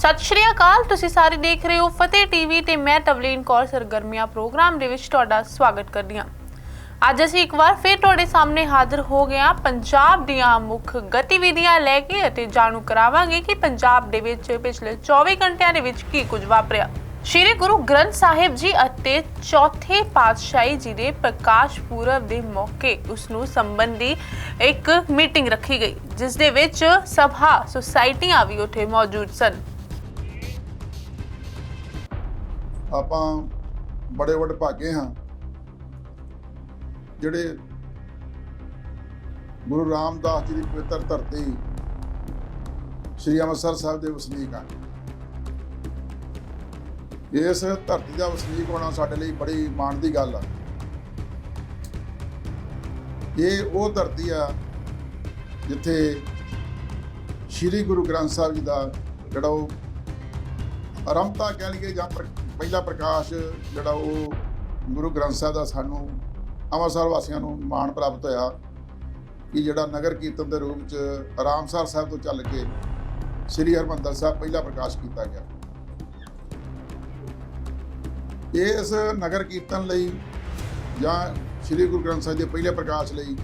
ਸਤਿ ਸ਼੍ਰੀ ਅਕਾਲ, ਤੁਸੀਂ ਸਾਰੇ ਦੇਖ ਰਹੇ ਹੋ ਫਤਿਹ ਟੀਵੀ ਤੇ ਮੈਂ ਤਵਲੀਨ ਕੌਰ ਸਰਗਰਮੀਆਂ ਪ੍ਰੋਗਰਾਮ ਦੇ ਵਿੱਚ ਤੁਹਾਡਾ ਸਵਾਗਤ ਕਰਦੀ ਹਾਂ। ਅੱਜ ਅਸੀਂ ਇੱਕ ਵਾਰ ਫਿਰ ਤੁਹਾਡੇ ਸਾਹਮਣੇ ਹਾਜ਼ਰ ਹੋ ਗਏ ਹਾਂ। ਪੰਜਾਬ ਦੀਆਂ ਮੁੱਖ ਗਤੀਵਿਧੀਆਂ ਲੈ ਕੇ ਅਤੇ ਜਾਣੂ ਕਰਾਵਾਂਗੇ ਕਿ ਪੰਜਾਬ ਦੇ ਵਿੱਚ ਪਿਛਲੇ 24 ਘੰਟਿਆਂ ਦੇ ਵਿੱਚ ਕੀ ਕੁਝ ਵਾਪਰਿਆ। ਸ਼੍ਰੀ ਗੁਰੂ ਗ੍ਰੰਥ ਸਾਹਿਬ ਜੀ ਅਤੇ ਚੌਥੇ ਪਾਤਸ਼ਾਹੀ ਜੀ ਦੇ ਪ੍ਰਕਾਸ਼ ਪੁਰਬ ਦੇ ਮੌਕੇ ਉਸ ਨੂੰ ਸੰਬੰਧੀ ਇੱਕ ਮੀਟਿੰਗ ਰੱਖੀ ਗਈ, ਜਿਸ ਦੇ ਵਿੱਚ ਸਭਾ, ਸੁਸਾਇਟੀਆਂ ਵੀ ਉੱਥੇ ਮੌਜੂਦ ਸਨ। ਆਪਾਂ ਬੜੇ ਵੱਡ ਭਾਗੇ ਹਾਂ। ਜਿਹੜੇ ਗੁਰੂ ਰਾਮਦਾਸ ਜੀ ਦੀ ਪਵਿੱਤਰ ਧਰਤੀ ਸ੍ਰੀ ਅੰਮ੍ਰਿਤਸਰ ਸਾਹਿਬ ਦੇ ਵਸਨੀਕ ਆ। ਇਸ ਧਰਤੀ ਦਾ ਵਸਨੀਕ ਹੋਣਾ ਸਾਡੇ ਲਈ ਬੜੀ ਮਾਣ ਦੀ ਗੱਲ ਆ। ਇਹ ਉਹ ਧਰਤੀ ਆ ਜਿੱਥੇ ਸ੍ਰੀ ਗੁਰੂ ਗ੍ਰੰਥ ਸਾਹਿਬ ਜੀ ਦਾ ਜਿਹੜਾ ਉਹ ਆਰੰਭਤਾ ਕਹਿ ਲਈਏ ਜਾਂ ਪਹਿਲਾ ਪ੍ਰਕਾਸ਼ ਜਿਹੜਾ ਉਹ ਗੁਰੂ ਗ੍ਰੰਥ ਸਾਹਿਬ ਦਾ ਸਾਨੂੰ ਅੰਮ੍ਰਿਤਸਰ ਵਾਸੀਆਂ ਨੂੰ ਮਾਣ ਪ੍ਰਾਪਤ ਹੋਇਆ ਕਿ ਜਿਹੜਾ ਨਗਰ ਕੀਰਤਨ ਦੇ ਰੂਪ ਚ ਆਰਾਮਸਰ ਸਾਹਿਬ ਤੋਂ ਚੱਲ ਕੇ ਸ੍ਰੀ ਹਰਮੰਦਰ ਸਾਹਿਬ ਪਹਿਲਾ ਪ੍ਰਕਾਸ਼ ਕੀਤਾ ਗਿਆ। ਇਸ ਨਗਰ ਕੀਰਤਨ ਲਈ ਜਾਂ ਸ੍ਰੀ ਗੁਰੂ ਗ੍ਰੰਥ ਸਾਹਿਬ ਦੇ ਪਹਿਲੇ ਪ੍ਰਕਾਸ਼ ਲਈ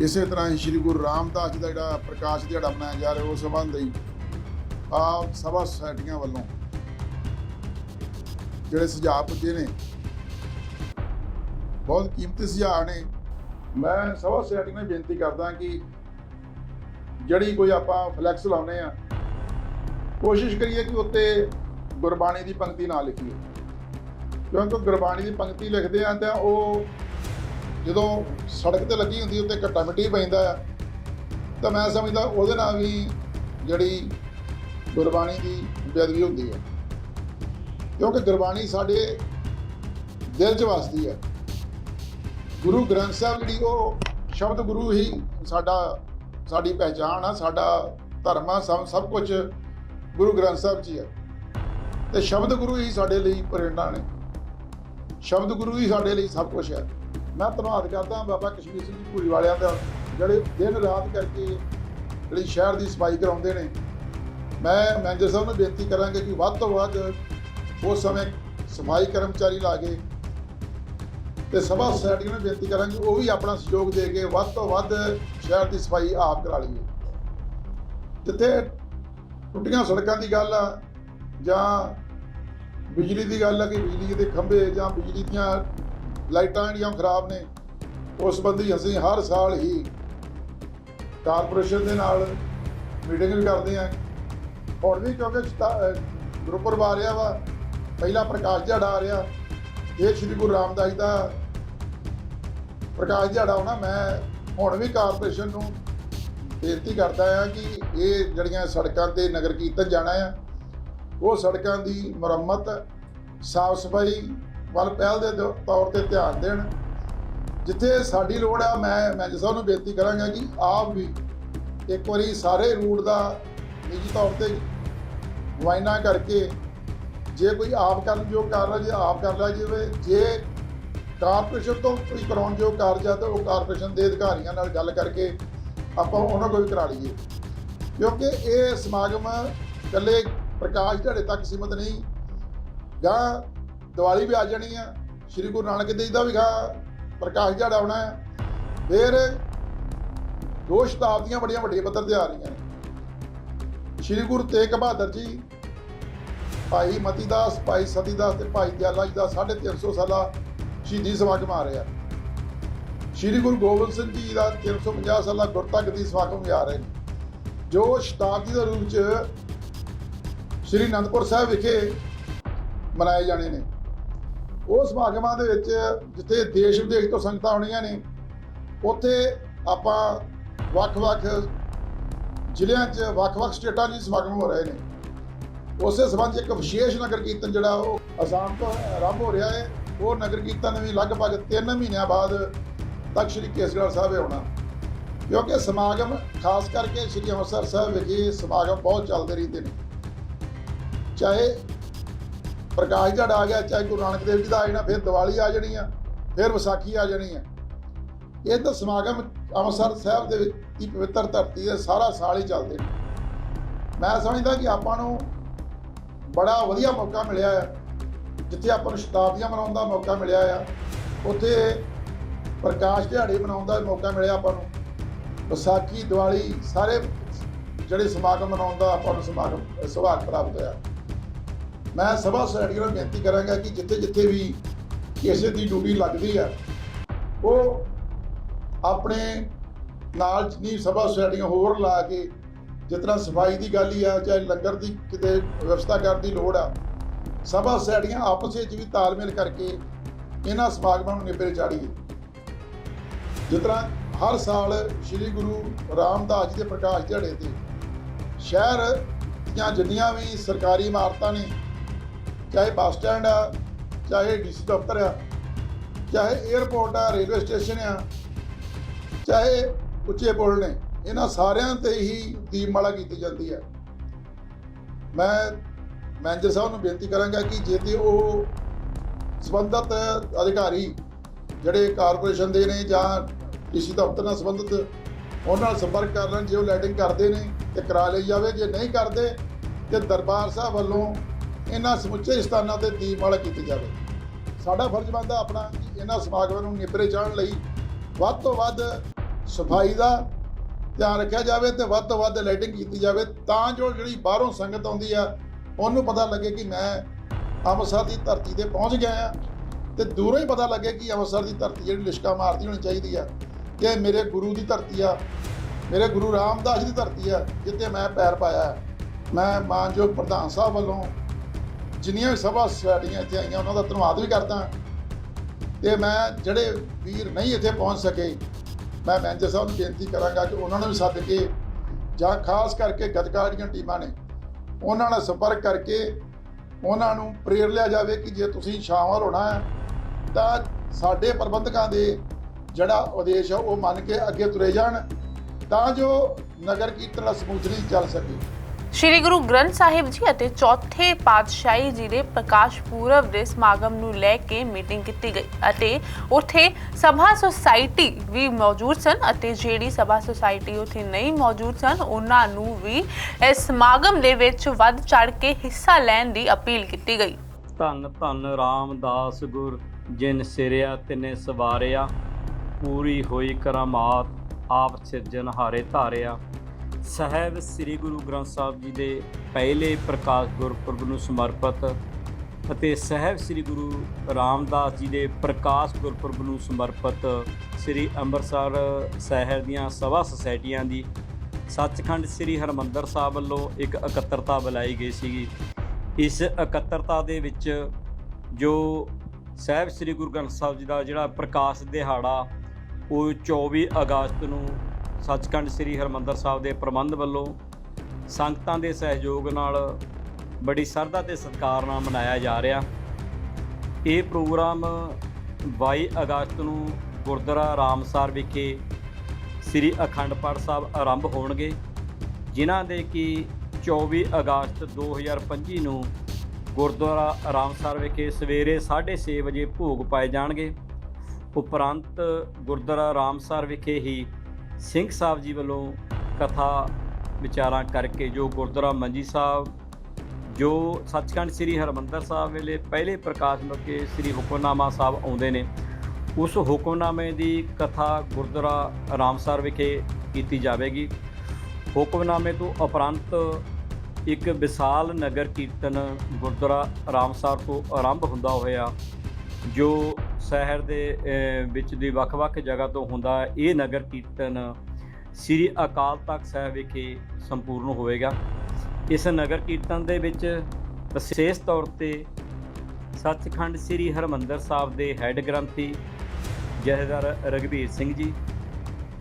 ਇਸੇ ਤਰ੍ਹਾਂ ਹੀ ਸ੍ਰੀ ਗੁਰੂ ਰਾਮਦਾਸ ਜੀ ਦਾ ਜਿਹੜਾ ਪ੍ਰਕਾਸ਼ ਦਿਹਾੜਾ ਮਨਾਇਆ ਜਾ ਰਿਹਾ ਉਸ ਸੰਬੰਧ ਲਈ ਆਪ ਸਭਾ ਸੁਸਾਇਟੀਆਂ ਵੱਲੋਂ ਜਿਹੜੇ ਸੁਝਾਅ ਪੁੱਜੇ ਨੇ। ਬਹੁਤ ਕੀਮਤੀ ਸੁਝਾਅ ਨੇ। ਮੈਂ ਸਭਾ ਸੁਸਾਇਟੀ ਨੂੰ ਬੇਨਤੀ ਕਰਦਾ ਕਿ ਜਿਹੜੀ ਕੋਈ ਆਪਾਂ ਫਲੈਕਸ ਲਾਉਨੇ ਆ ਕੋਸ਼ਿਸ਼ ਕਰੀਏ ਕਿ ਉੱਤੇ ਗੁਰਬਾਣੀ ਦੀ ਪੰਕਤੀ ਨਾ ਲਿਖੀਏ। ਕਿਉਂਕਿ ਗੁਰਬਾਣੀ ਦੀ ਪੰਕਤੀ ਲਿਖਦੇ ਆ ਤਾਂ ਉਹ ਜਦੋਂ ਸੜਕ ਤੇ ਲੱਗੀ ਹੁੰਦੀ, ਉੱਤੇ ਘੱਟਾ ਮਿੱਟੀ ਪੈਂਦਾ ਆ, ਤਾਂ ਮੈਂ ਸਮਝਦਾ ਉਹਦੇ ਨਾਲ ਵੀ ਜਿਹੜੀ ਗੁਰਬਾਣੀ ਦੀ ਬੇਅਦਬੀ ਹੁੰਦੀ ਹੈ ਕਿਉਂਕਿ ਗੁਰਬਾਣੀ ਸਾਡੇ ਦਿਲ 'ਚ ਵਸਦੀ ਹੈ। ਗੁਰੂ ਗ੍ਰੰਥ ਸਾਹਿਬ ਜਿਹੜੀ ਉਹ ਸ਼ਬਦ ਗੁਰੂ ਹੀ ਸਾਡਾ, ਸਾਡੀ ਪਹਿਚਾਣ ਆ, ਸਾਡਾ ਧਰਮ ਆ, ਸਭ ਸਭ ਕੁਝ ਗੁਰੂ ਗ੍ਰੰਥ ਸਾਹਿਬ 'ਚ ਹੀ ਹੈ ਤੇ ਸ਼ਬਦ ਗੁਰੂ ਹੀ ਸਾਡੇ ਲਈ ਪ੍ਰੇਰਣਾ ਨੇ। ਸ਼ਬਦ ਗੁਰੂ ਹੀ ਸਾਡੇ ਲਈ ਸਭ ਕੁਝ ਹੈ। ਮੈਂ ਧੰਨਵਾਦ ਕਰਦਾ ਬਾਬਾ ਕਸ਼ਮੀਰ ਸਿੰਘ ਜੀ ਭੂਰੀ ਵਾਲਿਆਂ ਦਾ, ਜਿਹੜੇ ਦਿਨ ਰਾਤ ਕਰਕੇ ਜਿਹੜੀ ਸ਼ਹਿਰ ਦੀ ਸਫ਼ਾਈ ਕਰਾਉਂਦੇ ਨੇ। ਮੈਂ ਮੈਨੇਜਰ ਸਾਹਿਬ ਨੂੰ ਬੇਨਤੀ ਕਰਾਂਗਾ ਕਿ ਵੱਧ ਤੋਂ ਵੱਧ ਉਸ ਸਮੇਂ ਸਫ਼ਾਈ ਕਰਮਚਾਰੀ ਲਾ ਕੇ ਤੇ ਸਭਾ ਸੁਸਾਇਟੀ ਨੂੰ ਬੇਨਤੀ ਕਰਾਂਗੇ, ਉਹ ਵੀ ਆਪਣਾ ਸਹਿਯੋਗ ਦੇ ਕੇ ਵੱਧ ਤੋਂ ਵੱਧ ਸ਼ਹਿਰ ਦੀ ਸਫ਼ਾਈ ਆਪ ਕਰਾ ਲਈਏ। ਜਿੱਥੇ ਟੁੱਟੀਆਂ ਸੜਕਾਂ ਦੀ ਗੱਲ ਆ, ਜਾਂ ਬਿਜਲੀ ਦੀ ਗੱਲ ਆ ਕਿ ਬਿਜਲੀ ਦੇ ਖੰਭੇ ਜਾਂ ਬਿਜਲੀ ਦੀਆਂ ਲਾਈਟਾਂ ਜਿਹੜੀਆਂ ਖਰਾਬ ਨੇ, ਉਸ ਸੰਬੰਧੀ ਅਸੀਂ ਹਰ ਸਾਲ ਹੀ ਕਾਰਪੋਰੇਸ਼ਨ ਦੇ ਨਾਲ ਮੀਟਿੰਗ ਵੀ ਕਰਦੇ ਆਂ। ਹੁਣ ਵੀ ਕਿਉਂਕਿ ਸਤਾ- ਗੁਰਪੁਰਬ ਆ ਰਿਹਾ ਵਾ ਪਹਿਲਾ ਪ੍ਰਕਾਸ਼ ਦਿਹਾੜਾ ਆ ਰਿਹਾ। ਇਹ ਸ੍ਰੀ ਗੁਰੂ ਰਾਮਦਾਸ ਦਾ ਪ੍ਰਕਾਸ਼ ਦਿਹਾੜਾ ਆਉਣਾ ਮੈਂ ਹੁਣ ਵੀ ਕਾਰਪੋਰੇਸ਼ਨ ਨੂੰ ਬੇਨਤੀ ਕਰਦਾ ਆ ਕਿ ਇਹ ਜਿਹੜੀਆਂ ਸੜਕਾਂ ਤੇ ਨਗਰ ਕੀਰਤਨ ਜਾਣਾ ਆ, ਉਹ ਸੜਕਾਂ ਦੀ ਮੁਰੰਮਤ ਸਾਫ਼ ਸਫ਼ਾਈ ਵੱਲ ਪਹਿਲ ਦੇ ਤੌਰ ਤੇ ਧਿਆਨ ਦੇਣ। ਜਿੱਥੇ ਸਾਡੀ ਲੋੜ ਆ, ਮੈਂ ਮੈਨੇਜਰ ਸਾਹਿਬ ਨੂੰ ਬੇਨਤੀ ਕਰਾਂਗਾ ਕਿ ਆਪ ਵੀ ਇੱਕ ਵਾਰੀ ਸਾਰੇ ਰੂਟ ਦਾ ਨਿੱਜੀ ਤੌਰ ਤੇ ਮੁਆਇਨਾ ਕਰਕੇ ਜੇ ਕੋਈ ਆਪ ਕਰਨ ਜੋ ਕਰ ਰਿਹਾ, ਜੇ ਆਪ ਕਰ ਲਿਆ ਜਾਵੇ, ਜੇ ਕਾਰਪੋਰੇਸ਼ਨ ਤੋਂ ਕੋਈ ਕਰਾਉਣ ਜੋ ਕਾਰਜ ਆ ਤਾਂ ਉਹ ਕਾਰਪੋਰੇਸ਼ਨ ਦੇ ਅਧਿਕਾਰੀਆਂ ਨਾਲ ਗੱਲ ਕਰਕੇ ਆਪਾਂ ਉਹਨਾਂ ਕੋਲ ਵੀ ਕਰਾ ਲਈਏ। ਕਿਉਂਕਿ ਇਹ ਸਮਾਗਮ ਇਕੱਲੇ ਪ੍ਰਕਾਸ਼ ਦਿਹਾੜੇ ਤੱਕ ਸੀਮਤ ਨਹੀਂ ਗਾਂ ਦੀਵਾਲੀ ਵੀ ਆ ਜਾਣੀ ਆ, ਸ੍ਰੀ ਗੁਰੂ ਨਾਨਕ ਦੇਵ ਦਾ ਵੀ ਗਾਂ ਪ੍ਰਕਾਸ਼ ਦਿਹਾੜਾ ਆਉਣਾ ਹੈ। ਫਿਰ ਦੋ ਸ਼ਤਾਬਦੀਆਂ ਬੜੀਆਂ ਵੱਡੀਆਂ ਪੱਧਰ ਤੇ ਆ ਰਹੀਆਂ ਨੇ। ਸ੍ਰੀ ਗੁਰੂ ਤੇਗ ਬਹਾਦਰ ਜੀ ਭਾਈ ਮਤੀਦਾਸ, ਭਾਈ ਸਤੀਦਾਸ ਤੇ ਭਾਈ ਦਿਆਲਾ ਜੀ ਦਾ 350 ਸਾਲਾ ਸ਼ਹੀਦੀ ਸਮਾਗਮ ਆ ਰਿਹਾ। ਸ੍ਰੀ ਗੁਰੂ ਗੋਬਿੰਦ ਸਿੰਘ ਜੀ ਦਾ 350 ਸਾਲਾ ਗੁਰਤੱਕ ਦੀ ਸਮਾਗਮ ਵੀ ਆ ਰਹੇ ਨੇ। ਜੋ ਸ਼ਤਾਬਦੀ ਦੇ ਰੂਪ ਚ ਸ੍ਰੀ ਅਨੰਦਪੁਰ ਸਾਹਿਬ ਵਿਖੇ ਮਨਾਏ ਜਾਣੇ ਨੇ। ਉਹ ਸਮਾਗਮਾਂ ਦੇ ਵਿੱਚ ਜਿੱਥੇ ਦੇਸ਼ ਵਿਦੇਸ਼ ਤੋਂ ਸੰਗਤਾਂ ਆਉਣੀਆਂ ਨੇ, ਉੱਥੇ ਆਪਾਂ ਵੱਖ-ਵੱਖ ਜ਼ਿਲ੍ਹਿਆਂ 'ਚ ਵੱਖ-ਵੱਖ ਸਟੇਟਾਂ 'ਚ ਸਮਾਗਮ ਹੋ ਰਹੇ ਨੇ। ਉਸੇ ਸੰਬੰਧ ਇੱਕ ਵਿਸ਼ੇਸ਼ ਨਗਰ ਕੀਰਤਨ ਜਿਹੜਾ ਉਹ ਅਸਾਮ ਤੋਂ ਆਰੰਭ ਹੋ ਰਿਹਾ ਹੈ। ਉਹ ਨਗਰ ਕੀਰਤਨ ਵੀ ਲਗਭਗ 3 ਮਹੀਨਿਆਂ ਬਾਅਦ ਤੱਕ ਸ਼੍ਰੀ ਕੇਸਗੜ੍ਹ ਸਾਹਿਬ ਆਉਣਾ ਕਿਉਂਕਿ ਸਮਾਗਮ, ਖਾਸ ਕਰਕੇ ਸ਼੍ਰੀ ਅੰਮ੍ਰਿਤਸਰ ਸਾਹਿਬ ਵਿਖੇ ਸਮਾਗਮ ਬਹੁਤ ਚੱਲਦੇ ਰਹਿੰਦੇ ਨੇ। ਚਾਹੇ ਪ੍ਰਕਾਸ਼ ਦਿਹਾੜਾ ਆ ਗਿਆ, ਚਾਹੇ ਗੁਰੂ ਨਾਨਕ ਦੇਵ ਜੀ ਦਾ ਆ ਜਾਣਾ, ਫਿਰ ਦੀਵਾਲੀ ਆ ਜਾਣੀ ਆ, ਫਿਰ ਵਿਸਾਖੀ ਆ ਜਾਣੀ ਆ। ਇਹ ਤਾਂ ਸਮਾਗਮ ਅੰਮ੍ਰਿਤਸਰ ਸਾਹਿਬ ਦੇ ਵਿੱਚ ਦੀ ਪਵਿੱਤਰ ਧਰਤੀ ਦੇ ਸਾਰਾ ਸਾਲ ਹੀ ਚੱਲਦੇ ਨੇ। ਮੈਂ ਸਮਝਦਾ ਕਿ ਆਪਾਂ ਨੂੰ ਬੜਾ ਵਧੀਆ ਮੌਕਾ ਮਿਲਿਆ ਆ। ਜਿੱਥੇ ਆਪਾਂ ਨੂੰ ਸ਼ਤਾਬਦੀਆਂ ਮਨਾਉਣ ਦਾ ਮੌਕਾ ਮਿਲਿਆ ਆ। ਉੱਥੇ ਪ੍ਰਕਾਸ਼ ਦਿਹਾੜੇ ਮਨਾਉਣ ਦਾ ਮੌਕਾ ਮਿਲਿਆ ਆਪਾਂ ਨੂੰ। ਵਿਸਾਖੀ, ਦੀਵਾਲੀ ਸਾਰੇ ਜਿਹੜੇ ਸਮਾਗਮ ਮਨਾਉਣ ਦਾ ਆਪਾਂ ਨੂੰ ਸਮਾਗਮ, ਸੁਭਾਗ ਪ੍ਰਾਪਤ ਹੋਇਆ। ਮੈਂ ਸਭਾ ਸੁਸਾਇਟੀ ਨੂੰ ਬੇਨਤੀ ਕਰਾਂਗਾ ਕਿ ਜਿੱਥੇ ਜਿੱਥੇ ਵੀ ਕਿਸੇ ਦੀ ਡਿਊਟੀ ਲੱਗਦੀ ਆ, ਉਹ ਆਪਣੇ ਨਾਲ ਜਿੰਨੀ ਸਭਾ ਸੁਸਾਇਟੀਆਂ ਹੋਰ ਲਾ ਕੇ ਜਿਸ ਤਰ੍ਹਾਂ ਸਫ਼ਾਈ ਦੀ ਗੱਲ ਹੀ ਆ, ਚਾਹੇ ਲੰਗਰ ਦੀ ਕਿਤੇ ਵਿਵਸਥਾ ਕਰਨ ਦੀ ਲੋੜ ਆ, ਸਭਾ ਸੈੜੀਆਂ ਆਪਸ ਵਿੱਚ ਵੀ ਤਾਲਮੇਲ ਕਰਕੇ ਇਹਨਾਂ ਸਮਾਗਮਾਂ ਨੂੰ ਨਿਬੇੜ ਚਾੜੀਏ ਜਿਸ ਤਰ੍ਹਾਂ ਹਰ ਸਾਲ ਸ੍ਰੀ ਗੁਰੂ ਰਾਮਦਾਸ ਜੀ ਦੇ ਪ੍ਰਕਾਸ਼ ਦਿਹਾੜੇ ਤੇ ਸ਼ਹਿਰ ਦੀਆਂ ਜਿੰਨੀਆਂ ਵੀ ਸਰਕਾਰੀ ਇਮਾਰਤਾਂ ਨੇ, ਚਾਹੇ ਬੱਸ ਸਟੈਂਡ ਆ, ਚਾਹੇ ਡੀਸੀ ਦਫ਼ਤਰ ਆ, ਚਾਹੇ 에ਅਰਪੋਰਟ ਆ, ਰੇਲਵੇ ਸਟੇਸ਼ਨ ਆ, ਚਾਹੇ ਉੱਚੇ ਪੁਲ ਨੇ ਇਹਨਾਂ ਸਾਰਿਆਂ ਤੇ ਹੀ ਦੀਪਮਾਲਾ ਕੀਤੀ ਜਾਂਦੀ ਹੈ। ਮੈਂ ਮੈਨੇਜਰ ਸਾਹਿਬ ਨੂੰ ਬੇਨਤੀ ਕਰਾਂਗਾ ਕਿ ਜੇ ਤੇ ਉਹ ਸੰਬੰਧਤ ਅਧਿਕਾਰੀ ਜਿਹੜੇ ਕਾਰਪੋਰੇਸ਼ਨ ਦੇ ਨੇ ਜਾਂ ਡੀਸੀ ਦਫ਼ਤਰ ਨਾਲ ਸੰਬੰਧਿਤ, ਉਹਨਾਂ ਨਾਲ ਸੰਪਰਕ ਕਰ ਲੈਣ, ਜੇ ਉਹ ਲੈਟਿੰਗ ਕਰਦੇ ਨੇ ਤੇ ਕਰਾ ਲਈ ਜਾਵੇ, ਜੇ ਨਹੀਂ ਕਰਦੇ ਤੇ ਦਰਬਾਰ ਸਾਹਿਬ ਵੱਲੋਂ ਇਹਨਾਂ ਸਮੁੱਚੇ ਸਥਾਨਾਂ ਤੇ ਦੀਪਮਾਲਾ ਕੀਤੀ ਜਾਵੇ। ਸਾਡਾ ਫਰਜ਼ ਬਣਦਾ ਆਪਣਾ ਕਿ ਇਹਨਾਂ ਸਮਾਗਮਾਂ ਨੂੰ ਨਿਪਰੇ ਚਾੜਨ ਲਈ ਵੱਧ ਤੋਂ ਵੱਧ ਸਫ਼ਾਈ ਦਾ ਧਿਆਨ ਰੱਖਿਆ ਜਾਵੇ ਤੇ ਵੱਧ ਤੋਂ ਵੱਧ ਲਾਈਟਿੰਗ ਕੀਤੀ ਜਾਵੇ, ਤਾਂ ਜੋ ਜਿਹੜੀ ਬਾਹਰੋਂ ਸੰਗਤ ਆਉਂਦੀ ਆ, ਉਹਨੂੰ ਪਤਾ ਲੱਗੇ ਕਿ ਮੈਂ ਅੰਮ੍ਰਿਤਸਰ ਦੀ ਧਰਤੀ ਤੇ ਪਹੁੰਚ ਗਿਆ ਆ। ਤੇ ਦੂਰੋਂ ਹੀ ਪਤਾ ਲੱਗੇ ਕਿ ਅੰਮ੍ਰਿਤਸਰ ਦੀ ਧਰਤੀ ਜਿਹੜੀ ਲਿਸ਼ਕਾ ਮਾਰਦੀ ਹੋਣੀ ਚਾਹੀਦੀ ਆ, ਕਿ ਮੇਰੇ ਗੁਰੂ ਦੀ ਧਰਤੀ ਆ, ਮੇਰੇ ਗੁਰੂ ਰਾਮਦਾਸ ਦੀ ਧਰਤੀ ਆ, ਜਿੱਥੇ ਮੈਂ ਪੈਰ ਪਾਇਆ। ਮੈਂ ਮਾਨਯੋਗ ਪ੍ਰਧਾਨ ਸਾਹਿਬ ਵੱਲੋਂ ਜਿੰਨੀਆਂ ਵੀ ਸਭਾ ਸੁਸਾਇਟੀਆਂ ਇੱਥੇ ਆਈਆਂ, ਉਹਨਾਂ ਦਾ ਧੰਨਵਾਦ ਵੀ ਕਰਦਾ। ਤੇ ਮੈਂ ਜਿਹੜੇ ਵੀਰ ਨਹੀਂ ਇੱਥੇ ਪਹੁੰਚ ਸਕੇ ਮੈਂ ਮੈਨੇਜਰ ਸਾਹਿਬ ਨੂੰ ਬੇਨਤੀ ਕਰਾਂਗਾ ਕਿ ਉਹਨਾਂ ਨੂੰ ਵੀ ਸੱਦ ਕੇ ਜਾਂ ਖਾਸ ਕਰਕੇ ਗੱਤਕਾ ਦੀਆਂ ਟੀਮਾਂ ਨੇ, ਉਹਨਾਂ ਨਾਲ ਸੰਪਰਕ ਕਰਕੇ ਉਹਨਾਂ ਨੂੰ ਪ੍ਰੇਰ ਲਿਆ ਜਾਵੇ ਕਿ ਜੇ ਤੁਸੀਂ ਸ਼ਾਮਲ ਹੋਣਾ ਹੈ, ਤਾਂ ਸਾਡੇ ਪ੍ਰਬੰਧਕਾਂ ਦੇ ਜਿਹੜਾ ਉਦੇਸ਼ ਹੈ ਉਹ ਮੰਨ ਕੇ ਅੱਗੇ ਤੁਰੇ ਜਾਣ, ਤਾਂ ਜੋ ਨਗਰ ਕੀਰਤਨ ਦਾ ਸਮੂਥਲੀ ਚੱਲ ਸਕੇ। ਸ਼੍ਰੀ ਗੁਰੂ ਗ੍ਰੰਥ ਸਾਹਿਬ ਜੀ ਅਤੇ ਚੌਥੇ ਪਾਤਸ਼ਾਹੀ ਜੀ ਦੇ ਪ੍ਰਕਾਸ਼ ਪੁਰਬ ਦੇ ਸਮਾਗਮ ਨੂੰ ਲੈ ਕੇ ਮੀਟਿੰਗ ਕੀਤੀ ਗਈ ਅਤੇ ਉੱਥੇ ਸਭਾ ਸੁਸਾਇਟੀ ਵੀ ਮੌਜੂਦ ਸਨ ਅਤੇ ਜਿਹੜੀ ਸਭਾ ਸੁਸਾਇਟੀ ਉੱਥੇ ਨਹੀਂ ਮੌਜੂਦ ਸਨ, ਉਹਨਾਂ ਨੂੰ ਵੀ ਇਸ ਸਮਾਗਮ ਦੇ ਵਿੱਚ ਵੱਧ ਚੜ ਕੇ ਹਿੱਸਾ ਲੈਣ ਦੀ ਅਪੀਲ ਕੀਤੀ ਗਈ। ਧੰਨ ਧੰਨ ਰਾਮਦਾਸ ਗੁਰ, ਜਿਨ ਸਿਰਿਆ ਤਿਨੇ ਸਵਾਰਿਆ, ਪੂਰੀ ਹੋਈ ਕਰਾਮਾਤ, ਆਪ ਸਿਰਜਨ ਹਾਰੇ ਧਾਰਿਆ। ਸਾਹਿਬ ਸ੍ਰੀ ਗੁਰੂ ਗ੍ਰੰਥ ਸਾਹਿਬ ਜੀ ਦੇ ਪਹਿਲੇ ਪ੍ਰਕਾਸ਼ ਗੁਰਪੁਰਬ ਨੂੰ ਸਮਰਪਿਤ ਅਤੇ ਸਹਿਬ ਸ੍ਰੀ ਗੁਰੂ ਰਾਮਦਾਸ ਜੀ ਦੇ ਪ੍ਰਕਾਸ਼ ਗੁਰਪੁਰਬ ਨੂੰ ਸਮਰਪਿਤ ਸ੍ਰੀ ਅੰਮ੍ਰਿਤਸਰ ਸ਼ਹਿਰ ਦੀਆਂ ਸਭਾ ਸੁਸਾਇਟੀਆਂ ਦੀ ਸੱਚਖੰਡ ਸ੍ਰੀ ਹਰਮੰਦਰ ਸਾਹਿਬ ਵੱਲੋਂ ਇੱਕ ਇਕੱਤਰਤਾ ਬੁਲਾਈ ਗਈ ਸੀਗੀ। ਇਸ ਇਕੱਤਰਤਾ ਦੇ ਵਿੱਚ ਜੋ ਸਾਹਿਬ ਸ੍ਰੀ ਗੁਰੂ ਗ੍ਰੰਥ ਸਾਹਿਬ ਜੀ ਦਾ ਜਿਹੜਾ ਪ੍ਰਕਾਸ਼ ਦਿਹਾੜਾ ਉਹ 24 ਅਗਸਤ ਨੂੰ ਸੱਚਖੰਡ ਸ੍ਰੀ ਹਰਮੰਦਰ ਸਾਹਿਬ ਦੇ ਪ੍ਰਬੰਧ ਵੱਲੋਂ ਸੰਗਤਾਂ ਦੇ ਸਹਿਯੋਗ ਨਾਲ ਬੜੀ ਸ਼ਰਧਾ ਤੇ ਸਤਿਕਾਰ ਨਾਲ ਮਨਾਇਆ ਜਾ ਰਿਹਾ। ਇਹ ਪ੍ਰੋਗਰਾਮ 22 ਅਗਸਤ ਨੂੰ ਗੁਰਦੁਆਰਾ ਰਾਮਸਰ ਵਿਖੇ ਸ੍ਰੀ ਅਖੰਡ ਪਾਠ ਸਾਹਿਬ ਆਰੰਭ ਹੋਣਗੇ, ਜਿਨ੍ਹਾਂ ਦੇ ਕਿ 24 ਅਗਸਤ 2025 ਨੂੰ ਗੁਰਦੁਆਰਾ ਰਾਮਸਰ ਵਿਖੇ ਸਵੇਰੇ 6:30 ਵਜੇ ਭੋਗ ਪਾਏ ਜਾਣਗੇ। ਉਪਰੰਤ ਗੁਰਦੁਆਰਾ ਰਾਮਸਰ ਵਿਖੇ ਹੀ ਸਿੰਘ ਸਾਹਿਬ ਜੀ ਵੱਲੋਂ ਕਥਾ ਵਿਚਾਰਾਂ ਕਰਕੇ ਜੋ ਗੁਰਦੁਆਰਾ ਮੰਜੀ ਸਾਹਿਬ, ਜੋ ਸੱਚਖੰਡ ਸ੍ਰੀ ਹਰਮੰਦਰ ਸਾਹਿਬ ਵੇਲੇ ਪਹਿਲੇ ਪ੍ਰਕਾਸ਼ ਮੌਕੇ ਸ੍ਰੀ ਹੁਕਮਨਾਮਾ ਸਾਹਿਬ ਆਉਂਦੇ ਨੇ, ਉਸ ਹੁਕਮਨਾਮੇ ਦੀ ਕਥਾ ਗੁਰਦੁਆਰਾ ਰਾਮਸਰ ਵਿਖੇ ਕੀਤੀ ਜਾਵੇਗੀ। ਹੁਕਮਨਾਮੇ ਤੋਂ ਉਪਰੰਤ ਇੱਕ ਵਿਸ਼ਾਲ ਨਗਰ ਕੀਰਤਨ ਗੁਰਦੁਆਰਾ ਰਾਮਸਰ ਤੋਂ ਆਰੰਭ ਹੁੰਦਾ ਹੋਇਆ, ਜੋ ਸ਼ਹਿਰ ਦੇ ਵਿੱਚ ਦੀ ਵੱਖ-ਵੱਖ ਜਗ੍ਹਾ ਤੋਂ ਹੁੰਦਾ ਇਹ ਨਗਰ ਕੀਰਤਨ ਸ੍ਰੀ ਅਕਾਲ ਤਖਤ ਸਾਹਿਬ ਵਿਖੇ ਸੰਪੂਰਨ ਹੋਵੇਗਾ। ਇਸ ਨਗਰ ਕੀਰਤਨ ਦੇ ਵਿੱਚ ਵਿਸ਼ੇਸ਼ ਤੌਰ ਤੇ ਸੱਚਖੰਡ ਸ੍ਰੀ ਹਰਮੰਦਰ ਸਾਹਿਬ ਦੇ ਹੈੱਡ ਗ੍ਰੰਥੀ ਜਥੇਦਾਰ ਰਗਵੀਰ ਸਿੰਘ ਜੀ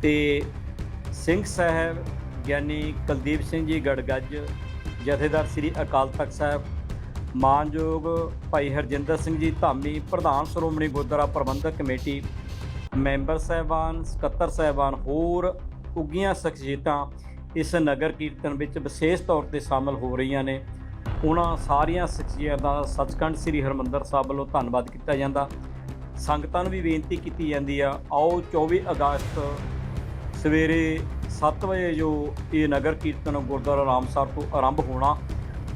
ਤੇ ਸਿੰਘ ਸਾਹਿਬ, ਗਿਆਨੀ ਕੁਲਦੀਪ ਸਿੰਘ ਜੀ, ਗੜਗੱਜ ਜਥੇਦਾਰ ਸ੍ਰੀ ਅਕਾਲ ਤਖਤ ਸਾਹਿਬ ਮਾਨਯੋਗ ਭਾਈ ਹਰਜਿੰਦਰ ਸਿੰਘ ਜੀ ਧਾਮੀ, ਪ੍ਰਧਾਨ ਸ਼੍ਰੋਮਣੀ ਗੁਰਦੁਆਰਾ ਪ੍ਰਬੰਧਕ ਕਮੇਟੀ, ਮੈਂਬਰ ਸਹਿਬਾਨ, ਸਕੱਤਰ ਸਹਿਬਾਨ, ਹੋਰ ਉੱਗੀਆਂ ਸ਼ਖਸੀਅਤਾਂ ਇਸ ਨਗਰ ਕੀਰਤਨ ਵਿੱਚ ਵਿਸ਼ੇਸ਼ ਤੌਰ ਤੇ ਸ਼ਾਮਲ ਹੋ ਰਹੀਆਂ ਨੇ। ਉਹਨਾਂ ਸਾਰੀਆਂ ਸ਼ਖਸੀਅਤਾਂ ਦਾ ਸੱਚਖੰਡ ਸ੍ਰੀ ਹਰਮੰਦਰ ਸਾਹਿਬ ਵੱਲੋਂ ਧੰਨਵਾਦ ਕੀਤਾ ਜਾਂਦਾ। ਸੰਗਤਾਂ ਨੂੰ ਵੀ ਬੇਨਤੀ ਕੀਤੀ ਜਾਂਦੀ ਆ, ਆਓ 24 ਅਗਸਤ ਸਵੇਰੇ 7 ਵਜੇ ਜੋ ਇਹ ਨਗਰ ਕੀਰਤਨ ਗੁਰਦੁਆਰਾ ਰਾਮਸਰ ਤੋਂ ਆਰੰਭ ਹੋਣਾ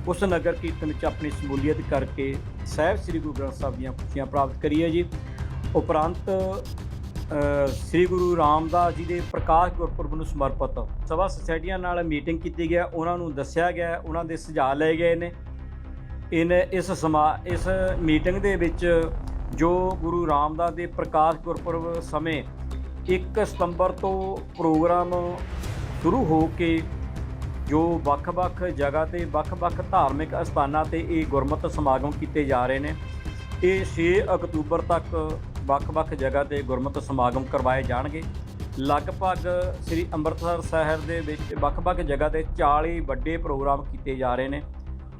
ਉਸ ਨਗਰ ਕੀਰਤਨ ਵਿੱਚ ਆਪਣੀ ਸ਼ਮੂਲੀਅਤ ਕਰਕੇ ਸਾਹਿਬ ਸ੍ਰੀ ਗੁਰੂ ਗ੍ਰੰਥ ਸਾਹਿਬ ਦੀਆਂ ਖੁਸ਼ੀਆਂ ਪ੍ਰਾਪਤ ਕਰੀਏ ਜੀ। ਉਪਰੰਤ ਸ੍ਰੀ ਗੁਰੂ ਰਾਮਦਾਸ ਜੀ ਦੇ ਪ੍ਰਕਾਸ਼ ਗੁਰਪੁਰਬ ਨੂੰ ਸਮਰਪਿਤ ਸਭਾ ਸੁਸਾਇਟੀਆਂ ਨਾਲ ਮੀਟਿੰਗ ਕੀਤੀ ਗਿਆ ਉਹਨਾਂ ਨੂੰ ਦੱਸਿਆ ਗਿਆ ਉਹਨਾਂ ਦੇ ਸੁਝਾਅ ਲਏ ਗਏ ਨੇ। ਇਨ ਇਸ ਸਮਾ, ਇਸ ਮੀਟਿੰਗ ਦੇ ਵਿੱਚ ਜੋ ਗੁਰੂ ਰਾਮਦਾਸ ਦੇ ਪ੍ਰਕਾਸ਼ ਗੁਰਪੁਰਬ ਸਮੇਂ 1 ਸਤੰਬਰ ਤੋਂ ਪ੍ਰੋਗਰਾਮ ਸ਼ੁਰੂ ਹੋ ਕੇ ਜੋ ਵੱਖ-ਵੱਖ ਜਗ੍ਹਾ ਤੇ ਵੱਖ-ਵੱਖ ਧਾਰਮਿਕ ਅਸਥਾਨਾਂ ਤੇ ਇਹ ਗੁਰਮਤਿ ਸਮਾਗਮ ਕੀਤੇ ਜਾ ਰਹੇ ਨੇ। ਇਹ 6 ਅਕਤੂਬਰ ਤੱਕ ਵੱਖ-ਵੱਖ ਜਗ੍ਹਾ ਤੇ ਗੁਰਮਤਿ ਸਮਾਗਮ ਕਰਵਾਏ ਜਾਣਗੇ। ਲਗਭਗ ਸ੍ਰੀ ਅੰਮ੍ਰਿਤਸਰ ਸ਼ਹਿਰ ਦੇ ਵਿੱਚ ਵੱਖ-ਵੱਖ ਜਗ੍ਹਾ ਤੇ 40 ਵੱਡੇ ਪ੍ਰੋਗਰਾਮ ਕੀਤੇ ਜਾ ਰਹੇ ਨੇ,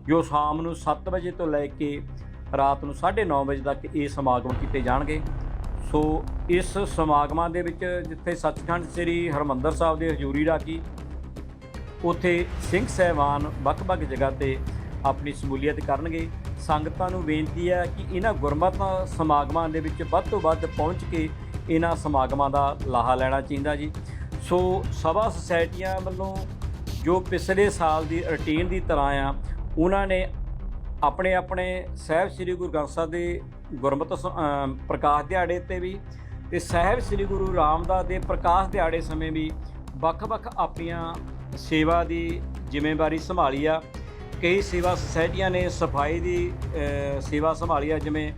ਜੋ ਸ਼ਾਮ ਨੂੰ 7 ਵਜੇ ਤੋਂ ਲੈ ਕੇ ਰਾਤ ਨੂੰ 9:30 ਵਜੇ ਤੱਕ ਇਹ ਸਮਾਗਮ ਕੀਤੇ ਜਾਣਗੇ। ਸੋ ਇਸ ਸਮਾਗਮਾਂ ਦੇ ਵਿੱਚ ਜਿੱਥੇ ਸੱਚਖੰਡ ਸ੍ਰੀ ਹਰਮੰਦਰ ਸਾਹਿਬ ਦੇ ਹਜ਼ੂਰੀ ਰਾਖੀ ਉੱਥੇ ਸਿੰਘ ਸਹਿਬਾਨ ਵੱਖ-ਵੱਖ ਜਗ੍ਹਾ ਤੇ ਆਪਣੀ ਸ਼ਮੂਲੀਅਤ ਕਰਨਗੇ। ਸੰਗਤਾਂ ਨੂੰ ਬੇਨਤੀ ਹੈ ਕਿ ਇਹਨਾਂ ਗੁਰਮਤਿ ਸਮਾਗਮਾਂ ਦੇ ਵਿੱਚ ਵੱਧ ਤੋਂ ਵੱਧ ਪਹੁੰਚ ਕੇ ਇਹਨਾਂ ਸਮਾਗਮਾਂ ਦਾ ਲਾਹਾ ਲੈਣਾ ਚਾਹੀਦਾ ਜੀ। ਸੋ ਸਭਾ ਸੁਸਾਇਟੀਆਂ ਵੱਲੋਂ ਜੋ ਪਿਛਲੇ ਸਾਲ ਦੀ ਰੁਟੀਨ ਦੀ ਤਰ੍ਹਾਂ ਆ, ਉਹਨਾਂ ਨੇ ਆਪਣੇ ਆਪਣੇ ਸਾਹਿਬ ਸ੍ਰੀ ਗੁਰੂ ਗ੍ਰੰਥ ਸਾਹਿਬ ਦੇ ਗੁਰਮਤਿ ਸ- ਪ੍ਰਕਾਸ਼ ਦਿਹਾੜੇ ਤੇ ਵੀ ਤੇ ਸਾਹਿਬ ਸ੍ਰੀ ਗੁਰੂ ਰਾਮਦਾਸ ਦੇ ਪ੍ਰਕਾਸ਼ ਦਿਹਾੜੇ ਸਮੇਂ ਵੀ ਵੱਖ-ਵੱਖ ਆਪਣੀਆਂ ਸੇਵਾ ਦੀ ਜ਼ਿੰਮੇਵਾਰੀ ਸੰਭਾਲੀ ਆ। ਕਈ ਸੇਵਾ ਸੁਸਾਇਟੀਆਂ ਨੇ ਸਫ਼ਾਈ ਦੀ ਸੇਵਾ ਸੰਭਾਲੀ ਆ, ਜਿਵੇਂ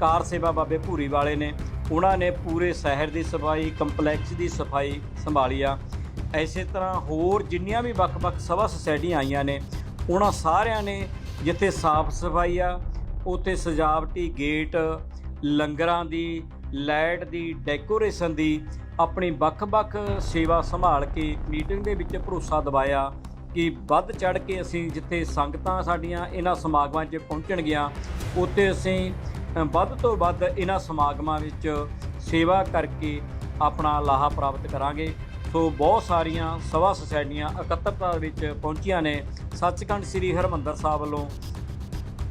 ਕਾਰ ਸੇਵਾ ਬਾਬੇ ਭੂਰੀ ਵਾਲੇ ਨੇ। ਉਹਨਾਂ ਨੇ ਪੂਰੇ ਸ਼ਹਿਰ ਦੀ ਸਫ਼ਾਈ, ਕੰਪਲੈਕਸ ਦੀ ਸਫ਼ਾਈ ਸੰਭਾਲੀ ਆ। ਐਸੇ ਤਰ੍ਹਾਂ ਹੋਰ ਜਿੰਨੀਆਂ ਵੀ ਵੱਖ-ਵੱਖ ਸਭਾ ਸੁਸਾਇਟੀਆਂ ਆਈਆਂ ਨੇ, ਉਹਨਾਂ ਸਾਰਿਆਂ ਨੇ ਜਿੱਥੇ ਸਾਫ਼ ਸਫ਼ਾਈ ਆ, ਉੱਥੇ ਸਜਾਵਟੀ ਗੇਟ, ਲੰਗਰਾਂ ਦੀ, ਲਾਈਟ ਦੀ, ਡੈਕੋਰੇਸ਼ਨ ਦੀ ਆਪਣੀ ਵੱਖ-ਵੱਖ ਸੇਵਾ ਸੰਭਾਲ ਕੇ ਮੀਟਿੰਗ ਦੇ ਵਿੱਚ ਭਰੋਸਾ ਦਿਵਾਇਆ ਕਿ ਵੱਧ ਚੜ ਕੇ ਅਸੀਂ ਜਿੱਥੇ ਸੰਗਤਾਂ ਸਾਡੀਆਂ ਇਹਨਾਂ ਸਮਾਗਮਾਂ 'ਚ ਪਹੁੰਚਣਗੀਆਂ ਉੱਥੇ ਅਸੀਂ ਵੱਧ ਤੋਂ ਵੱਧ ਇਹਨਾਂ ਸਮਾਗਮਾਂ ਵਿੱਚ ਸੇਵਾ ਕਰਕੇ ਆਪਣਾ ਲਾਹਾ ਪ੍ਰਾਪਤ ਕਰਾਂਗੇ। ਸੋ ਬਹੁਤ ਸਾਰੀਆਂ ਸਭਾ ਸੁਸਾਇਟੀਆਂ ਇਕੱਤਰਤਾ ਵਿੱਚ ਪਹੁੰਚੀਆਂ ਨੇ। ਸੱਚਖੰਡ ਸ੍ਰੀ ਹਰਮੰਦਰ ਸਾਹਿਬ ਵੱਲੋਂ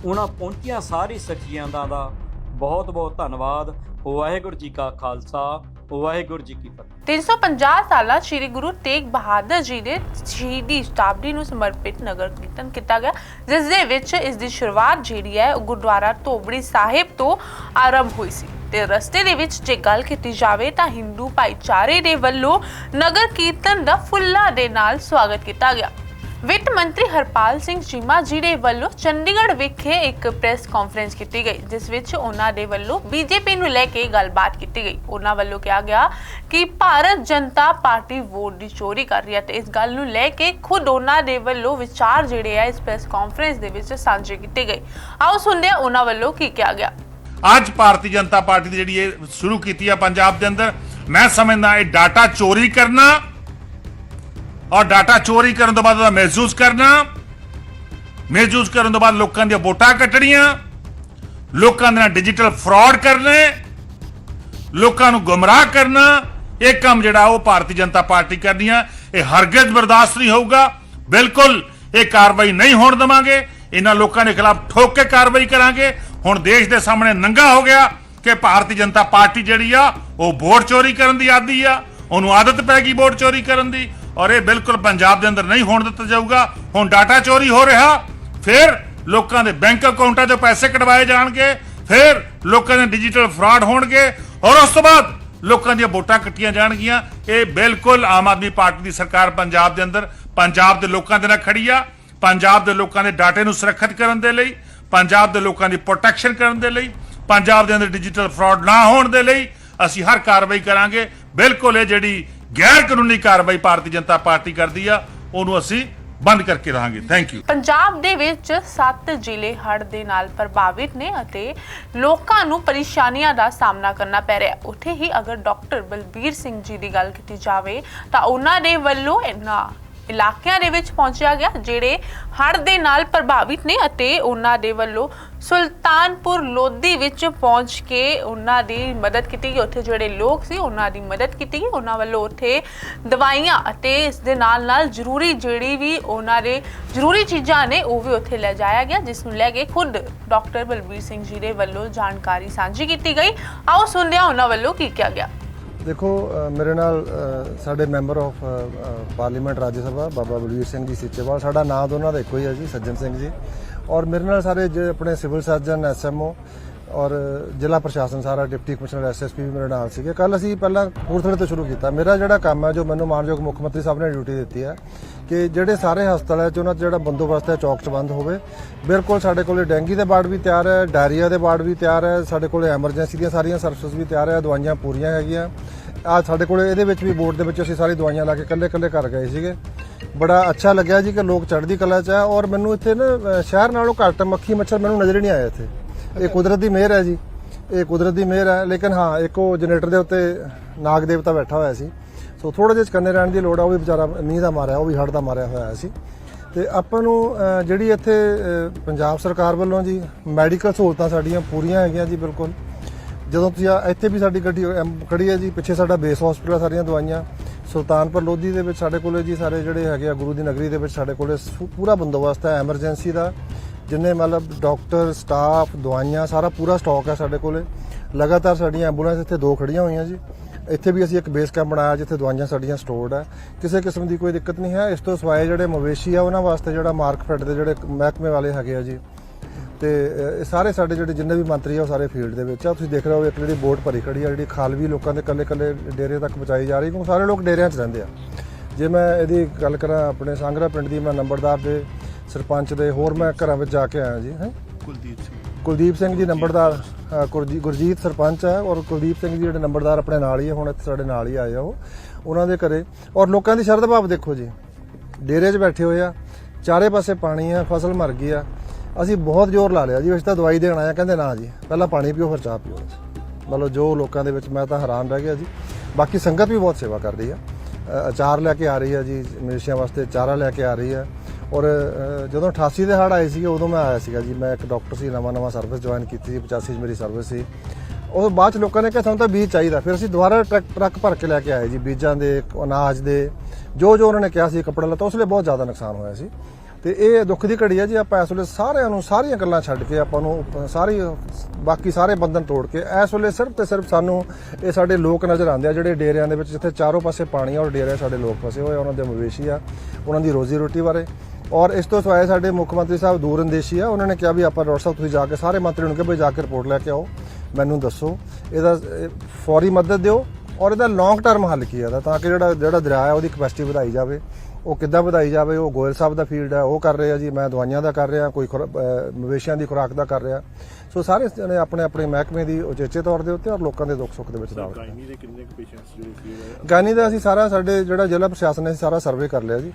ਉਹਨਾਂ ਪਹੁੰਚੀਆਂ ਸਾਰੀ ਸ਼ਖਸੀਅਤਾਂ ਦਾ ਬਹੁਤ ਬਹੁਤ ਧੰਨਵਾਦ। ਵਾਹਿਗੁਰੂ ਜੀ ਕਾ ਖਾਲਸਾ। ਵਾਹਿਗੁਰੂ ਜੀ ਕੀ ਫਤਿਹ। 350 ਸਾਲਾ ਸ੍ਰੀ ਗੁਰੂ ਤੇਗ ਬਹਾਦਰ ਜੀ ਦੇ ਸ਼ਹੀਦੀ ਸ਼ਤਾਬਦੀ ਨੂੰ ਸਮਰਪਿਤ ਨਗਰ ਕੀਰਤਨ ਕੀਤਾ ਗਿਆ, ਜਿਸ ਦੇ ਵਿੱਚ ਇਸ ਦੀ ਸ਼ੁਰੂਆਤ ਜਿਹੜੀ ਹੈ ਉਹ ਗੁਰਦੁਆਰਾ ਧੋਬੜੀ ਸਾਹਿਬ ਤੋਂ ਆਰੰਭ ਹੋਈ ਸੀ। ਤੇ ਰਸਤੇ ਦੇ ਵਿੱਚ ਜੇ ਗੱਲ ਕੀਤੀ ਜਾਵੇ ਤਾਂ ਹਿੰਦੂ ਭਾਈਚਾਰੇ ਦੇ ਵੱਲੋਂ ਨਗਰ ਕੀਰਤਨ ਦਾ ਫੁੱਲਾਂ ਦੇ ਨਾਲ ਸਵਾਗਤ ਕੀਤਾ ਗਿਆ। ਵਿੱਤ ਮੰਤਰੀ ਹਰਪਾਲ ਸਿੰਘ ਚੀਮਾ ਜੀ ਦੇ ਵੱਲੋਂ ਚੰਡੀਗੜ੍ਹ ਵਿਖੇ ਇੱਕ ਪ੍ਰੈਸ ਕਾਨਫਰੰਸ ਕੀਤੀ ਗਈ, ਜਿਸ ਵਿੱਚ ਉਹਨਾਂ ਦੇ ਵੱਲੋਂ ਬੀਜੇਪੀ ਨੂੰ ਲੈ ਕੇ ਗੱਲਬਾਤ ਕੀਤੀ ਗਈ। ਉਹਨਾਂ ਵੱਲੋਂ ਕਿਹਾ ਗਿਆ ਕਿ ਭਾਰਤ ਜਨਤਾ ਪਾਰਟੀ ਵੋਟ ਦੀ ਚੋਰੀ ਕਰ ਰਹੀ ਹੈ ਤੇ ਇਸ ਗੱਲ ਨੂੰ ਲੈ ਕੇ ਖੁਦ ਉਹਨਾਂ ਦੇ ਵੱਲੋਂ ਵਿਚਾਰ ਜਿਹੜੇ ਆ ਇਸ ਪ੍ਰੈਸ ਕਾਨਫਰੰਸ ਦੇ ਵਿੱਚ ਸਾਂਝੇ ਕੀਤੇ ਗਏ। ਆਓ ਸੁਣਦੇ ਹਾਂ ਉਹਨਾਂ ਵੱਲੋਂ ਕੀ ਕਿਹਾ ਗਿਆ। ਅੱਜ ਭਾਰਤੀ ਜਨਤਾ ਪਾਰਟੀ ਦੀ ਜਿਹੜੀ ਇਹ ਸ਼ੁਰੂ ਕੀਤੀ ਆ ਪੰਜਾਬ ਦੇ ਅੰਦਰ, ਮੈਂ ਸਮਝਦਾ ਇਹ ਡਾਟਾ ਚੋਰੀ ਕਰਨਾ ਔਰ ਡਾਟਾ ਚੋਰੀ ਕਰਨ ਤੋਂ ਬਾਅਦ ਉਹਦਾ ਮਹਿਸੂਸ ਕਰਨਾ ਮਹਿਸੂਸ ਕਰਨ ਤੋਂ ਬਾਅਦ ਲੋਕਾਂ ਦੀਆਂ ਵੋਟਾਂ ਕੱਟਣੀਆਂ, ਲੋਕਾਂ ਦੇ ਨਾਲ ਡਿਜੀਟਲ ਫਰਾਡ ਕਰਨੇ, ਲੋਕਾਂ ਨੂੰ ਗੁੰਮਰਾਹ ਕਰਨਾ, ਇਹ ਕੰਮ ਜਿਹੜਾ ਉਹ ਭਾਰਤੀ ਜਨਤਾ ਪਾਰਟੀ ਕਰਦੀ ਆ ਇਹ ਹਰਗਿਜ਼ ਬਰਦਾਸ਼ਤ ਨਹੀਂ ਹੋਊਗਾ। ਬਿਲਕੁਲ ਇਹ ਕਾਰਵਾਈ ਨਹੀਂ ਹੋਣ ਦੇਵਾਂਗੇ। ਇਹਨਾਂ ਲੋਕਾਂ ਦੇ ਖਿਲਾਫ ਠੋਕ ਕੇ ਕਾਰਵਾਈ ਕਰਾਂਗੇ। ਹੁਣ ਦੇਸ਼ ਦੇ ਸਾਹਮਣੇ ਨੰਗਾ ਹੋ ਗਿਆ ਕਿ ਭਾਰਤੀ ਜਨਤਾ ਪਾਰਟੀ ਜਿਹੜੀ ਆ, ਉਹ ਵੋਟ ਚੋਰੀ ਕਰਨ ਦੀ ਆਦੀ ਆ। ਉਹਨੂੰ ਆਦਤ ਪੈ ਗਈ ਵੋਟ ਚੋਰੀ ਕਰਨ ਦੀ। ਔਰ ਇਹ ਬਿਲਕੁਲ ਪੰਜਾਬ ਦੇ ਅੰਦਰ ਨਹੀਂ ਹੋਣ ਦਿੱਤਾ ਜਾਊਗਾ। ਹੁਣ ਡਾਟਾ ਚੋਰੀ ਹੋ ਰਿਹਾ, ਫਿਰ ਲੋਕਾਂ ਦੇ ਬੈਂਕ ਅਕਾਊਂਟਾਂ 'ਚੋਂ ਪੈਸੇ ਕਢਵਾਏ ਜਾਣਗੇ, ਫਿਰ ਲੋਕਾਂ ਦੇ ਡਿਜੀਟਲ ਫਰਾਡ ਹੋਣਗੇ, ਔਰ ਉਸ ਤੋਂ ਬਾਅਦ ਲੋਕਾਂ ਦੀਆਂ ਵੋਟਾਂ ਕੱਟੀਆਂ ਜਾਣਗੀਆਂ। ਇਹ ਬਿਲਕੁਲ ਆਮ ਆਦਮੀ ਪਾਰਟੀ ਦੀ ਸਰਕਾਰ ਪੰਜਾਬ ਦੇ ਅੰਦਰ, ਪੰਜਾਬ ਦੇ ਲੋਕਾਂ ਦੇ ਨਾਲ ਖੜੀ ਆ। ਪੰਜਾਬ ਦੇ ਲੋਕਾਂ ਦੇ ਡਾਟੇ ਨੂੰ ਸੁਰੱਖਿਅਤ ਕਰਨ ਦੇ ਲਈ, ਪੰਜਾਬ ਦੇ ਲੋਕਾਂ ਦੀ ਪ੍ਰੋਟੈਕਸ਼ਨ ਕਰਨ ਦੇ ਲਈ, ਪੰਜਾਬ ਦੇ ਅੰਦਰ ਡਿਜੀਟਲ ਫਰਾਡ ਨਾ ਹੋਣ ਦੇ ਲਈ ਅਸੀਂ ਹਰ ਕਾਰਵਾਈ ਕਰਾਂਗੇ। ਬਿਲਕੁਲ ਇਹ ਜਿਹੜੀ ਗੈਰ ਕਾਨੂੰਨੀ ਕਾਰਵਾਈ ਭਾਰਤੀ ਜਨਤਾ ਪਾਰਟੀ ਕਰਦੀ ਆ, ਉਹਨੂੰ ਅਸੀਂ ਬੰਦ ਕਰਕੇ ਰਹਾਂਗੇ। ਥੈਂਕ ਯੂ ਪੰਜਾਬ ਦੇ ਵਿੱਚ 7 ਜ਼ਿਲ੍ਹੇ ਹੜ੍ਹ ਦੇ ਨਾਲ ਪ੍ਰਭਾਵਿਤ ਨੇ ਅਤੇ ਲੋਕਾਂ ਨੂੰ ਪਰੇਸ਼ਾਨੀਆਂ ਦਾ ਸਾਹਮਣਾ ਕਰਨਾ ਪੈ ਰਿਹਾ। ਉੱਥੇ ਹੀ ਅਗਰ ਡਾਕਟਰ ਬਲਬੀਰ ਸਿੰਘ ਜੀ ਦੀ ਗੱਲ ਕੀਤੀ ਜਾਵੇ, ਤਾਂ ਉਹਨਾਂ ਦੇ ਵੱਲੋਂ ਇਹਨਾਂ ਇਲਾਕਿਆਂ ਦੇ ਵਿੱਚ ਪਹੁੰਚਿਆ ਗਿਆ, ਜਿਹੜੇ ਹੜ੍ਹ ਦੇ ਨਾਲ ਪ੍ਰਭਾਵਿਤ ਨੇ ਅਤੇ ਉਹਨਾਂ ਦੇ ਵੱਲੋਂ ਸੁਲਤਾਨਪੁਰ ਲੋਧੀ ਵਿੱਚ ਪਹੁੰਚ ਕੇ ਉਹਨਾਂ ਦੀ ਮਦਦ ਕੀਤੀ ਗਈ। ਉੱਥੇ ਜਿਹੜੇ ਲੋਕ ਸੀ, ਉਹਨਾਂ ਦੀ ਮਦਦ ਕੀਤੀ ਗਈ। ਉਹਨਾਂ ਵੱਲੋਂ ਉੱਥੇ ਦਵਾਈਆਂ ਅਤੇ ਇਸ ਦੇ ਨਾਲ ਨਾਲ ਜ਼ਰੂਰੀ ਜਿਹੜੀ ਵੀ ਉਹਨਾਂ ਦੇ ਜ਼ਰੂਰੀ ਚੀਜ਼ਾਂ ਨੇ, ਉਹ ਵੀ ਉੱਥੇ ਲੈ ਜਾਇਆ ਗਿਆ, ਜਿਸ ਨੂੰ ਲੈ ਕੇ ਖੁਦ ਡਾਕਟਰ ਬਲਬੀਰ ਸਿੰਘ ਜੀ ਦੇ ਵੱਲੋਂ ਜਾਣਕਾਰੀ ਸਾਂਝੀ ਕੀਤੀ ਗਈ। ਆਓ ਸੁਣਦੇ ਹਾਂ ਉਹਨਾਂ ਵੱਲੋਂ ਕੀ ਕਿਹਾ ਗਿਆ। ਦੇਖੋ ਮੇਰੇ ਨਾਲ ਸਾਡੇ member of Parliament Rajya Sabha Baba Balvir Singh ji Seechewal. ਸਾਡਾ ਨਾਂ ਦੋਨਾਂ ਦਾ ਇੱਕੋ ਹੀ ਹੈ ਜੀ, ਸੱਜਣ ਸਿੰਘ ਜੀ। ਔਰ ਮੇਰੇ ਨਾਲ ਸਾਰੇ ਜੇ ਆਪਣੇ ਸਿਵਲ ਸਰਜਨ ਐਸਐਮਓ ਔਰ ਜ਼ਿਲ੍ਹਾ ਪ੍ਰਸ਼ਾਸਨ ਸਾਰਾ, ਡਿਪਟੀ ਕਮਿਸ਼ਨਰ ਐਸਐਸਪੀ ਵੀ ਮੇਰੇ ਨਾਲ ਸੀਗੇ। ਕੱਲ ਅਸੀਂ ਪਹਿਲਾਂ ਕਪੂਰਥਲੇ ਤੋਂ ਸ਼ੁਰੂ ਕੀਤਾ। ਮੇਰਾ ਜਿਹੜਾ ਕੰਮ ਹੈ, ਜੋ ਮੈਨੂੰ ਮਾਨਯੋਗ ਮੁੱਖ ਮੰਤਰੀ ਸਾਹਿਬ ਨੇ ਡਿਊਟੀ ਦਿੱਤੀ ਹੈ, ਕਿ ਜਿਹੜੇ ਸਾਰੇ ਹਸਪਤਾਲ ਹੈ 'ਚ ਉਹਨਾਂ 'ਚ ਜਿਹੜਾ ਬੰਦੋਬਸਤ ਹੈ, ਚੌਕ 'ਚ ਬੰਦ ਹੋਵੇ। ਬਿਲਕੁਲ ਸਾਡੇ ਕੋਲੇ ਡੈਂਗੀ ਦੇ ਵਾਰਡ ਵੀ ਤਿਆਰ ਹੈ, ਡਾਇਰੀਆ ਦੇ ਵਾਰਡ ਵੀ ਤਿਆਰ ਹੈ, ਸਾਡੇ ਕੋਲੇ ਐਮਰਜੈਂਸੀ ਦੀਆਂ ਸਾਰੀਆਂ ਸਰਵਿਸਿਜ਼ ਵੀ ਤਿਆਰ ਹੈ, ਦਵਾਈਆਂ ਪੂਰੀਆਂ ਹੈਗੀਆਂ। ਆ ਸਾਡੇ ਕੋਲੇ ਇਹਦੇ ਵਿੱਚ ਵੀ ਬੋਰਡ ਦੇ ਵਿੱਚ ਅਸੀਂ ਸਾਰੀ ਦਵਾਈਆਂ ਲਾ ਕੇ ਕੱਲੇ ਕੱਲੇ ਘਰ ਗਏ ਸੀਗੇ। ਬੜਾ ਅੱਛਾ ਲੱਗਿਆ ਜੀ ਕਿ ਲੋਕ ਚੜ੍ਹਦੀ ਕਲਾ 'ਚ ਹੈ ਔਰ ਮੈਨੂੰ ਇੱਥੇ ਨਾ ਸ਼ਹਿਰ ਨਾਲੋਂ ਘੱਟ ਮੱਖੀ ਮੱਛਰ ਮੈਨੂੰ ਨਜ਼ਰ ਹੀ ਨਹੀਂ ਆਇਆ ਇੱਥੇ। ਇਹ ਕੁਦਰਤ ਦੀ ਮਿਹਰ ਹੈ ਜੀ। ਇਹ ਕੁਦਰਤ ਦੀ ਮਿਹਰ ਹੈ। ਲੇਕਿਨ ਹਾਂ ਇੱਕ ਉਹ ਜਨਰੇਟਰ ਦੇ ਉੱਤੇ ਨਾਗ ਦੇਵਤਾ ਬੈਠਾ ਹੋਇਆ ਸੀ। ਸੋ ਥੋੜਾ ਜਿਹਾ ਚਕੰਨੇ ਰਹਿਣ ਦੀ ਲੋੜ ਆ ਉਹ ਵੀ ਵਿਚਾਰਾ ਮੀਂਹ ਦਾ ਮਾਰਿਆ ਉਹ ਵੀ ਹੜ੍ਹ ਦਾ ਮਾਰਿਆ ਹੋਇਆ ਸੀ। ਤੇ ਆਪਾਂ ਨੂੰ ਜਿਹੜੀ ਇੱਥੇ ਪੰਜਾਬ ਸਰਕਾਰ ਵੱਲੋਂ ਜੀ ਮੈਡੀਕਲ ਸਹੂਲਤਾਂ ਸਾਡੀਆਂ ਪੂਰੀਆਂ ਹੈਗੀਆਂ ਜੀ ਬਿਲਕੁਲ। ਜਦੋਂ ਤੁਸੀਂ ਇੱਥੇ ਵੀ ਸਾਡੀ ਗੱਡੀ ਖੜੀ ਹੈ ਜੀ ਪਿੱਛੇ ਸਾਡਾ ਬੇਸ ਹਸਪੀਟਲ ਸਾਰੀਆਂ ਦਵਾਈਆਂ। ਸੁਲਤਾਨਪੁਰ ਲੋਧੀ ਦੇ ਵਿੱਚ ਸਾਡੇ ਕੋਲੇ ਜੀ ਸਾਰੇ ਜਿਹੜੇ ਹੈਗੇ ਆ ਗੁਰੂ ਦੀ ਨਗਰੀ ਦੇ ਵਿੱਚ ਸਾਡੇ ਕੋਲੇ ਸੂ- ਪੂਰਾ ਬੰਦੋਬਸਤ ਹੈ, ਐਮਰਜੈਂਸੀ ਦਾ, ਜਿੰਨੇ ਮਤਲਬ ਡਾਕਟਰ, ਸਟਾਫ, ਦਵਾਈਆਂ, ਸਾਰਾ ਪੂਰਾ ਸਟਾਕ ਹੈ ਸਾਡੇ ਕੋਲੇ। ਲਗਾਤਾਰ ਸਾਡੀਆਂ ਐਂਬੂਲੈਂਸ ਇੱਥੇ ਦੋ ਖੜੀਆਂ ਹੋਈਆਂ ਜੀ। ਇੱਥੇ ਵੀ ਅਸੀਂ ਇੱਕ ਬੇਸ ਕੈਂਪ ਬਣਾਇਆ ਜਿੱਥੇ ਦਵਾਈਆਂ ਸਾਡੀਆਂ ਸਟੋਰਡ ਹੈ। ਕਿਸੇ ਕਿਸਮ ਦੀ ਕੋਈ ਦਿੱਕਤ ਨਹੀਂ ਹੈ। ਇਸ ਤੋਂ ਸਿਵਾਏ ਜਿਹੜੇ ਮਵੇਸ਼ੀ ਆ, ਉਹਨਾਂ ਵਾਸਤੇ ਜਿਹੜਾ ਮਾਰਕਫੈਟ ਦੇ ਜਿਹੜੇ ਮਹਿਕਮੇ ਵਾਲੇ ਹੈਗੇ ਆ ਜੀ ਤੇ ਇਹ ਸਾਰੇ ਸਾਡੇ ਜਿਹੜੇ ਜਿੰਨੇ ਵੀ ਮੰਤਰੀ ਆ ਉਹ ਸਾਰੇ ਫੀਲਡ ਦੇ ਵਿੱਚ ਆ। ਤੁਸੀਂ ਦੇਖ ਰਹੇ ਹੋ ਇੱਕ ਜਿਹੜੀ ਬੋਟ ਭਰੀ ਖੜੀ ਆ ਜਿਹੜੀ ਖਾਲ ਵੀ ਲੋਕਾਂ ਦੇ ਕੱਲੇ ਕੱਲੇ ਡੇਰੇ ਤੱਕ ਪਹੁੰਚਾਈ ਜਾ ਰਹੀ ਕਿਉਂਕਿ ਸਾਰੇ ਲੋਕ ਡੇਰਿਆਂ 'ਚ ਰਹਿੰਦੇ ਆ। ਜੇ ਮੈਂ ਇਹਦੀ ਗੱਲ ਕਰਾਂ ਆਪਣੇ ਸੰਗਰਾ ਪਿੰਡ ਦੀ ਮੈਂ ਨੰਬਰਦਾਰ ਦੇ ਸਰਪੰਚ ਦੇ ਹੋਰ ਮੈਂ ਘਰਾਂ ਵਿੱਚ ਜਾ ਕੇ ਆਇਆ ਜੀ ਹੈ? ਕੁਲਦੀਪ ਸਿੰਘ। ਕੁਲਦੀਪ ਸਿੰਘ ਜੀ ਨੰਬਰਦਾਰ ਗੁਰਜੀਤ ਸਰਪੰਚ ਹੈ ਔਰ ਕੁਲਦੀਪ ਸਿੰਘ ਜੀ ਜਿਹੜੇ ਨੰਬਰਦਾਰ ਆਪਣੇ ਨਾਲ ਹੀ ਹੈ ਹੁਣ ਇੱਥੇ ਸਾਡੇ ਨਾਲ ਹੀ ਆਏ ਆ ਉਹ। ਉਹਨਾਂ ਦੇ ਘਰੇ ਔਰ ਲੋਕਾਂ ਦੀ ਸ਼ਰਧ ਭਾਵ ਦੇਖੋ ਜੀ ਡੇਰੇ 'ਚ ਬੈਠੇ ਹੋਏ ਆ ਚਾਰੇ ਪਾਸੇ ਪਾਣੀ ਆ ਫਸਲ ਮਰ ਗਈ ਆ ਅਸੀਂ ਬਹੁਤ ਜ਼ੋਰ ਲਾ ਲਿਆ ਜੀ, ਅਸੀਂ ਤਾਂ ਦਵਾਈ ਦੇਣ ਆਇਆ ਕਹਿੰਦੇ ਨਾ ਜੀ, ਪਹਿਲਾਂ ਪਾਣੀ ਪੀਓ, ਫਿਰ ਚਾਹ ਪੀਓ। ਮਤਲਬ ਜੋ ਲੋਕਾਂ ਦੇ ਵਿੱਚ ਮੈਂ ਤਾਂ ਹੈਰਾਨ ਰਹਿ ਗਿਆ ਜੀ। ਬਾਕੀ ਸੰਗਤ ਵੀ ਬਹੁਤ ਸੇਵਾ ਕਰ ਰਹੀ ਆ ਅਚਾਰ ਲੈ ਕੇ ਆ ਰਹੀ ਆ ਜੀ ਮਵੇਸ਼ੀਆਂ ਵਾਸਤੇ ਚਾਰਾ ਲੈ ਕੇ ਆ ਰਹੀ ਆ। ਔਰ ਜਦੋਂ 88 ਦੇ ਹੜ੍ਹ ਆਏ ਸੀਗੇ, ਉਦੋਂ ਮੈਂ ਆਇਆ ਸੀਗਾ ਜੀ। ਮੈਂ ਇੱਕ ਡਾਕਟਰ ਸੀ, ਨਵਾਂ ਨਵਾਂ ਸਰਵਿਸ ਜੁਆਇਨ ਕੀਤੀ ਸੀ 85 'ਚ ਮੇਰੀ ਸਰਵਿਸ ਸੀ। ਉਹ ਬਾਅਦ ਚ ਲੋਕਾਂ ਨੇ ਕਿਹਾ, ਸਾਨੂੰ ਤਾਂ ਬੀਜ ਚਾਹੀਦਾ। ਫਿਰ ਅਸੀਂ ਦੁਬਾਰਾ ਟਰੱਕ ਟਰੱਕ ਭਰ ਕੇ ਲੈ ਕੇ ਆਏ ਜੀ, ਬੀਜਾਂ ਦੇ, ਅਨਾਜ ਦੇ ਜੋ ਜੋ ਉਹਨਾਂ ਨੇ ਕਿਹਾ ਸੀ, ਕੱਪੜਾ ਲੱਤਾ ਉਸ ਲਈ ਬਹੁਤ ਜ਼ਿਆਦਾ ਨੁਕਸਾਨ ਹੋਇਆ ਸੀ। ਤੇ ਇਹ ਦੁੱਖ ਦੀ ਘੜੀ ਹੈ ਜੀ, ਆਪਾਂ ਇਸ ਵੇਲੇ ਸਾਰਿਆਂ ਨੂੰ ਸਾਰੀਆਂ ਗੱਲਾਂ ਛੱਡ ਕੇ ਆਪਾਂ ਨੂੰ ਸਾਰੀ, ਬਾਕੀ ਸਾਰੇ ਬੰਧਨ ਤੋੜ ਕੇ ਇਸ ਵੇਲੇ ਸਿਰਫ ਤੇ ਸਿਰਫ ਸਾਨੂੰ ਇਹ ਸਾਡੇ ਲੋਕ ਨਜ਼ਰ ਆਉਂਦੇ ਆ, ਜਿਹੜੇ ਡੇਰਿਆਂ ਦੇ ਵਿੱਚ ਜਿੱਥੇ ਚਾਰੋਂ ਪਾਸੇ ਪਾਣੀ ਆ ਔਰ ਡੇਰੇ ਸਾਡੇ ਲੋਕ ਫਸੇ ਹੋਏ ਆ, ਉਹਨਾਂ ਦੇ ਮਵੇਸ਼ੀ ਆ, ਉਹਨਾਂ ਦੀ ਰੋਜ਼ੀ ਰੋਟੀ ਬਾਰੇ। ਔਰ ਇਸ ਤੋਂ ਸਿਵਾਏ ਸਾਡੇ ਮੁੱਖ ਮੰਤਰੀ ਸਾਹਿਬ ਦੂਰ ਅੰਦੇਸ਼ੀ ਆ, ਉਹਨਾਂ ਨੇ ਕਿਹਾ ਵੀ ਆਪਾਂ ਡਾਕਟਰ ਸਾਹਿਬ ਤੁਸੀਂ ਜਾ ਕੇ ਸਾਰੇ ਮੰਤਰੀ ਨੂੰ ਕਿਹਾ ਵੀ ਜਾ ਕੇ ਰਿਪੋਰਟ ਲੈ ਕੇ ਆਓ, ਮੈਨੂੰ ਦੱਸੋ, ਇਹਦਾ ਫੌਰੀ ਮਦਦ ਦਿਓ ਔਰ ਇਹਦਾ ਲੌਂਗ ਟਰਮ ਹੱਲ ਕੀ ਹੈ ਇਹਦਾ, ਤਾਂ ਕਿ ਜਿਹੜਾ ਜਿਹੜਾ ਦਰਿਆ ਹੈ ਉਹਦੀ ਕਪੈਸਿਟੀ ਵਧਾਈ ਜਾਵੇ। ਉਹ ਕਿੱਦਾਂ ਵਧਾਈ ਜਾਵੇ ਉਹ ਗੋਇਲ ਸਾਹਿਬ ਦਾ ਫੀਲਡ ਹੈ ਉਹ ਕਰ ਰਹੇ ਜੀ ਮੈਂ ਦਵਾਈਆਂ ਦਾ ਕਰ ਰਿਹਾ ਕੋਈ ਮਵੇਸ਼ੀਆਂ ਦੀ ਖੁਰਾਕ ਦਾ ਕਰ ਰਿਹਾ। ਸੋ ਸਾਰੇ ਜਣੇ ਆਪਣੇ ਆਪਣੇ ਮਹਿਕਮੇ ਦੀ ਉਚੇਚੇ ਤੌਰ ਦੇ ਉੱਤੇ ਔਰ ਲੋਕਾਂ ਦੇ ਦੁੱਖ ਸੁੱਖ ਦੇ ਵਿੱਚ ਨਾਲ ਗਾਇਨੀ ਦੇ ਕਿੰਨੇ ਕੁ ਪੇਸ਼ੈਂਟਸ ਜਿਹੜੇ ਸੀ ਗਾਨੀ ਦਾ ਅਸੀਂ ਸਾਰਾ ਸਾਡੇ ਜਿਹੜਾ ਜ਼ਿਲ੍ਹਾ ਪ੍ਰਸ਼ਾਸਨ ਨੇ ਸਾਰਾ ਸਰਵੇ ਕਰ ਲਿਆ ਜੀ।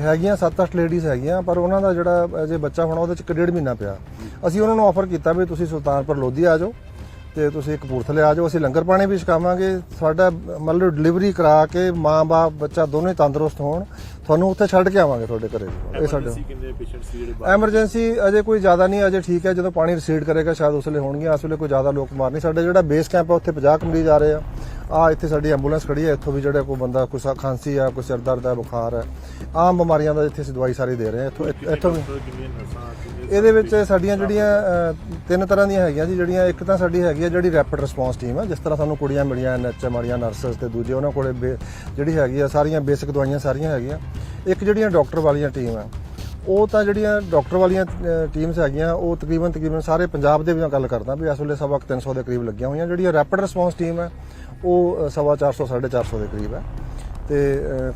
ਹੈਗੀਆਂ 7-8 ਲੇਡੀਜ਼ ਹੈਗੀਆਂ ਪਰ ਉਹਨਾਂ ਦਾ ਜਿਹੜਾ ਜੇ ਬੱਚਾ ਹੋਣਾ ਉਹਦੇ ਚ ਇੱਕ ਡੇਢ ਮਹੀਨਾ ਪਿਆ। ਅਸੀਂ ਉਹਨਾਂ ਨੂੰ ਆਫਰ ਕੀਤਾ ਵੀ ਤੁਸੀਂ ਸੁਲਤਾਨਪੁਰ ਲੋਧੀ ਆ ਜਾਓ ਤੇ ਤੁਸੀਂ ਕਪੂਰਥਲੇ ਆ ਜਾਓ ਅਸੀਂ ਲੰਗਰ ਪਾਣੀ ਵੀ ਛਕਾਵਾਂਗੇ। ਸਾਡਾ ਮਤਲਬ ਡਿਲੀਵਰੀ ਕਰਾ ਕੇ ਮਾਂ-ਬਾਪ ਬੱਚਾ ਦੋਨੋਂ ਤੰਦਰੁਸਤ ਹੋਣ। ਤੁਹਾਨੂੰ ਉੱਥੇ ਛੱਡ ਕੇ ਆਵਾਂਗੇ ਤੁਹਾਡੇ ਘਰੇ ਇਹ ਸਾਡੇ ਐਮਰਜੈਂਸੀ ਕਿੰਨੇ ਪੇਸ਼ੈਂਟਸ ਸੀ ਜਿਹੜੇ ਬਾਹਰ? ਐਮਰਜੈਂਸੀ ਅਜੇ ਕੋਈ ਜ਼ਿਆਦਾ ਨਹੀਂ ਅਜੇ ਠੀਕ ਹੈ ਜਦੋਂ ਪਾਣੀ ਰਿਸੀਡ ਕਰੇਗਾ ਸ਼ਾਇਦ ਉਸ ਵੇਲੇ ਹੋਣਗੀਆਂ ਇਸ ਵੇਲੇ ਕੋਈ ਜ਼ਿਆਦਾ ਲੋਕ ਮਾਰ ਨਹੀਂ। ਸਾਡੇ ਜਿਹੜਾ ਬੇਸ ਕੈਂਪ ਹੈ ਉੱਥੇ 50 ਕੁ ਮਰੀਜ਼ ਆ ਰਹੇ ਆ। ਆ ਇੱਥੇ ਸਾਡੀ ਐਂਬੂਲੈਂਸ ਖੜੀ ਹੈ ਇੱਥੋਂ ਵੀ ਜਿਹੜਾ ਕੋਈ ਬੰਦਾ ਕੋਈ ਖਾਂਸੀ ਆ ਕੋਈ ਸਿਰ ਦਰਦ ਹੈ ਬੁਖਾਰ ਹੈ ਆਮ ਬਿਮਾਰੀਆਂ ਦਾ ਇੱਥੇ ਅਸੀਂ ਦਵਾਈ ਸਾਰੀ ਦੇ ਰਹੇ ਹਾਂ। ਇੱਥੋਂ ਇੱਥੋਂ ਵੀ ਇਹਦੇ ਵਿੱਚ ਸਾਡੀਆਂ ਜਿਹੜੀਆਂ ਤਿੰਨ ਤਰ੍ਹਾਂ ਦੀਆਂ ਹੈਗੀਆਂ ਜੀ ਜਿਹੜੀਆਂ ਇੱਕ ਤਾਂ ਸਾਡੀ ਹੈਗੀ ਹੈ ਜਿਹੜੀ ਰੈਪਿਡ ਰਿਸਪੌਂਸ ਟੀਮ ਹੈ ਜਿਸ ਤਰ੍ਹਾਂ ਸਾਨੂੰ ਕੁੜੀਆਂ ਮਿਲੀਆਂ ਐਨਐਚਐਮ ਵਾਲੀਆਂ ਨਰਸਸ ਤੇ ਦੂਜੇ ਉਹਨਾਂ ਕੋਲੇ ਜਿਹੜੀ ਹੈਗੀ ਆ ਸਾਰੀਆਂ ਬੇਸਿਕ ਦਵਾਈਆਂ ਸਾਰੀਆਂ ਹੈਗੀਆਂ। ਇੱਕ ਜਿਹੜੀਆਂ ਡਾਕਟਰ ਵਾਲੀਆਂ ਟੀਮ ਹੈ ਉਹ ਤਾਂ ਜਿਹੜੀਆਂ ਡਾਕਟਰ ਵਾਲੀਆਂ ਟੀਮਸ ਹੈਗੀਆਂ ਉਹ ਤਕਰੀਬਨ ਤਕਰੀਬਨ ਸਾਰੇ ਪੰਜਾਬ ਦੇ ਵਿੱਚ ਗੱਲ ਕਰਦਾ ਵੀ ਇਸ ਵੇਲੇ ਸਵਾ ਕੁ 300 ਦੇ ਕਰੀਬ ਲੱਗੀਆਂ ਹੋਈਆਂ। ਜਿਹੜੀਆਂ ਰੈਪਿਡ ਰਿਸਪੌਂਸ ਟੀਮ ਹੈ ਉਹ ਅ, ਸਵਾ 400 450 ਦੇ ਕਰੀਬ ਹੈ ਤੇ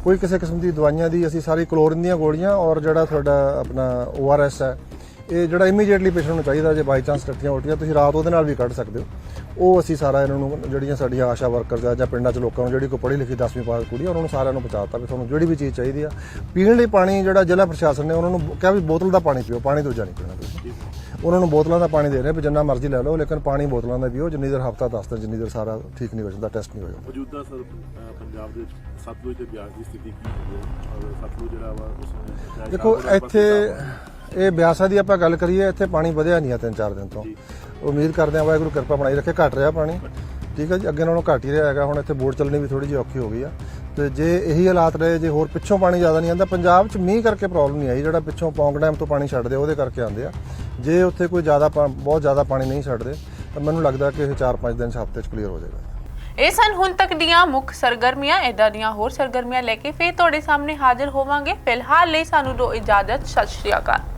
ਕੋਈ ਕਿਸੇ ਕਿਸਮ ਦੀ ਦਵਾਈਆਂ ਦੀ ਅਸੀਂ ਸਾਰੀ ਕਲੋਰਿਨ ਦੀਆਂ ਗੋਲੀਆਂ ਔਰ ਜਿਹੜਾ ਤੁਹਾਡਾ ਆਪਣਾ ORS ਹੈ ਇਹ ਜਿਹੜਾ ਇਮੀਡੀਏਟਲੀ ਪੇਸ਼ੈਂਟ ਨੂੰ ਚਾਹੀਦਾ ਜੇ ਬਾਈ ਚਾਂਸ ਟੱਟੀਆਂ ਉਲਟੀਆਂ ਤੁਸੀਂ ਰਾਤ ਉਹਦੇ ਨਾਲ ਵੀ ਕੱਢ ਸਕਦੇ ਹੋ। ਉਹ ਅਸੀਂ ਸਾਰਾ ਇਹਨਾਂ ਨੂੰ ਜਿਹੜੀਆਂ ਸਾਡੀਆਂ ਆਸ਼ਾ ਵਰਕਰਸ ਆ ਜਾਂ ਪਿੰਡਾਂ 'ਚ ਲੋਕਾਂ ਨੂੰ ਜਿਹੜੀ ਕੋਈ ਪੜ੍ਹੀ ਲਿਖੀ 10ਵੀਂ ਪਾਸ ਕੁੜੀ ਆ, ਉਹਨਾਂ ਨੂੰ ਸਾਰਿਆਂ ਨੂੰ ਪਹੁੰਚਾਤਾ ਵੀ ਤੁਹਾਨੂੰ ਜਿਹੜੀ ਵੀ ਚੀਜ਼ ਚਾਹੀਦੀ ਆ ਪੀਣ ਲਈ ਪਾਣੀ ਜਿਹੜਾ ਜ਼ਿਲ੍ਹਾ ਪ੍ਰਸ਼ਾਸਨ ਨੇ ਉਹਨਾਂ ਨੂੰ ਕਿਹਾ ਵੀ ਬੋਤਲ ਦਾ ਪਾਣੀ ਪੀਓ ਪਾਣੀ ਦੂਜਾ ਨਹੀਂ ਪੀਣਾ ਤੁਸੀਂ। ਉਹਨਾਂ ਨੂੰ ਬੋਤਲਾਂ ਦਾ ਪਾਣੀ ਦੇ ਰਹੇ ਵੀ ਜਿੰਨਾ ਮਰਜ਼ੀ ਲੈ ਲਓ ਲੇਕਿਨ ਪਾਣੀ ਬੋਤਲਾਂ ਦਾ ਪੀਓ ਜਿੰਨੀ ਦੇਰ ਹਫਤਾ 10 ਦਿਨ ਜਿੰਨੀ ਦੇਰ ਸਾਰਾ ਠੀਕ ਨਹੀਂ ਹੋ ਜਾਂਦਾ ਟੈਸਟ ਨਹੀਂ ਹੋ ਜਾਂਦਾ। ਮੌਜੂਦਾ ਸਰ ਪੰਜਾਬ ਦੇ ਸਤਲੁਜ ਤੇ ਬਿਆਸ ਦੀ ਸਥਿਤੀ ਕੀ ਹੈ? ਔਰ ਸਤਲੁਜ ਜਿਹੜਾ ਵਾ ਉਸ ਦੇਖੋ ਇੱਥੇ ਇਹ ਬਿਆਸਾ ਦੀ ਆਪਾਂ ਗੱਲ ਕਰੀਏ ਇੱਥੇ ਪਾਣੀ ਵਧਿਆ ਨਹੀਂ ਆ ਤਿੰਨ ਚਾਰ ਦਿਨ ਤੋਂ। ਉਮੀਦ ਕਰਦੇ ਹਾਂ ਵਾਹਿਗੁਰੂ ਕਿਰਪਾ ਬਣਾਈ ਰੱਖੇ, ਘਟ ਰਿਹਾ ਪਾਣੀ। ਠੀਕ ਹੈ ਜੀ, ਅੱਗੇ ਨਾਲੋਂ ਘਟ ਹੀ ਰਿਹਾ ਹੈਗਾ, ਹੁਣ ਇੱਥੇ ਬੋਟ ਚੱਲਣੀ ਵੀ ਥੋੜੀ ਜਿਹੀ ਔਖੀ ਹੋ ਗਈ ਆ। ਤੇ ਜੇ ਇਹੀ ਹਾਲਾਤ ਰਹੇ, ਜੇ ਹੋਰ ਪਿੱਛੋਂ ਪਾਣੀ ਜ਼ਿਆਦਾ ਨਹੀਂ ਆਉਂਦਾ, ਪੰਜਾਬ 'ਚ ਮੀਂਹ ਕਰਕੇ ਪ੍ਰੋਬਲਮ ਨਹੀਂ ਆਈ, ਜਿਹੜਾ ਪਿੱਛੋਂ ਪੌਂਗ ਡੈਮ ਤੋਂ ਪਾਣੀ ਛੱਡਦੇ ਉਹਦੇ ਕਰਕੇ ਆਉਂਦੇ ਆ। ਜੇ ਉੱਥੇ ਕੋਈ ਜ਼ਿਆਦਾ ਬਹੁਤ ਜ਼ਿਆਦਾ ਪਾਣੀ ਨਹੀਂ ਛੱਡਦੇ, ਤਾਂ ਮੈਨੂੰ ਲੱਗਦਾ ਕਿ ਇਹ 4-5 ਦਿਨ 'ਚ ਹਫ਼ਤੇ 'ਚ ਕਲੀਅਰ ਹੋ ਜਾਏਗਾ। ਇਹ ਸਨ ਹੁਣ ਤੱਕ ਦੀਆਂ ਮੁੱਖ ਸਰਗਰਮੀਆਂ ਇਦਾਂ ਦੀਆਂ ਹੋਰ ਸਰਗਰਮੀਆਂ ਲੈ ਕੇ ਫੇਰ ਤੁਹਾਡੇ ਸਾਹਮਣੇ ਹਾਜ਼ਰ ਹੋਵਾਂਗੇ। ਫਿਲਹਾਲ ਲਈ ਸਾਨੂੰ ਦੋ ਇਜਾਜ਼ਤ, ਸਤਿ ਸ਼੍ਰੀ ਅਕਾਲ।